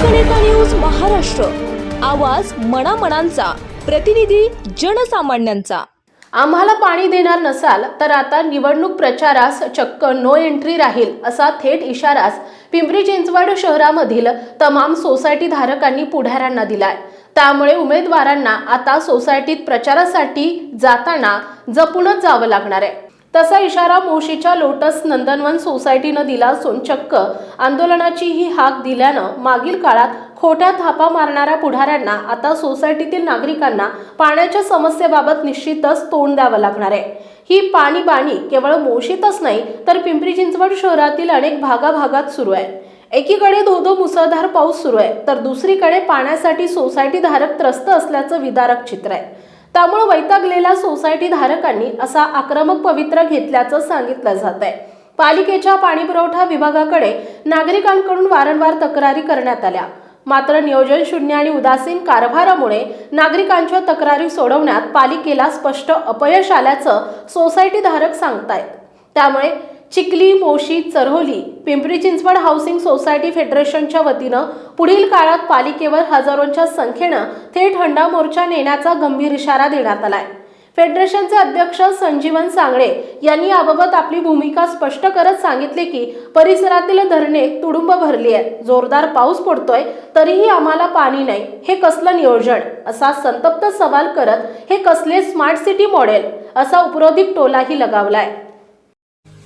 लोकनेता news Maharashtra. आवाज मनामनांचा. प्रतिनिधी जनसामान्यांचा. आम्हाला पाणी देणार नसाल तर आता निवडणूक प्रचारास चक्क नो एंट्री राहील असा थेट इशारास पिंपरी चिंचवड शहरामधील तमाम सोसायटी धारकांनी पुढाऱ्यांना दिलाय. त्यामुळे उमेदवारांना आता सोसायटीत प्रचारासाठी जाताना जपूनच जावं लागणार आहे. तसा इशारा मोशीच्या लोटस नंदनवन सोसायटीनं दिला असून चक्क आंदोलनाची ही हाक दिल्यानं मागील काळात खोट्या थापा मारणाऱ्या पुढाऱ्यांना आता सोसायटीतील नागरिकांना पाण्याच्या समस्येबाबत निश्चितच तोंड द्यावं लागणार आहे. ही पाणी बाणी केवळ मोशीतच नाही तर पिंपरी चिंचवड शहरातील अनेक भागाभागात सुरू आहे. एकीकडे धोधो मुसळधार पाऊस सुरू आहे तर दुसरीकडे पाण्यासाठी सोसायटी धारक त्रस्त असल्याचं विदारक चित्र आहे. त्यामुळे वैतागलेल्या सोसायटी धारकांनी असा आक्रमक पवित्र घेतल्याचं सांगितलं जात आहे पालिकेच्या पाणीपुरवठा विभागाकडे नागरिकांकडून वारंवार तक्रारी करण्यात आल्या. मात्र नियोजन शून्य आणि उदासीन कारभारामुळे नागरिकांच्या तक्रारी सोडवण्यात पालिकेला स्पष्ट अपयश आल्याचं सोसायटी धारक सांगतायत. त्यामुळे चिखली मोशी चरहोली पिंपरी चिंचवड हाऊसिंग सोसायटी फेडरेशनच्या वतीनं पुढील काळात पालिकेवर हजारोंच्या संख्येनं थेट हंडा मोर्चा नेण्याचा गंभीर इशारा देण्यात आलाय. फेडरेशनचे अध्यक्ष संजीवन सांगळे यांनी याबाबत आपली भूमिका स्पष्ट करत सांगितले की परिसरातील धरणे तुडुंब भरली आहेत. जोरदार पाऊस पडतोय तरीही आम्हाला पाणी नाही. हे कसलं नियोजन? असा संतप्त सवाल करत हे कसले स्मार्ट सिटी मॉडेल? असा उपरोधिक टोलाही लगावलाय.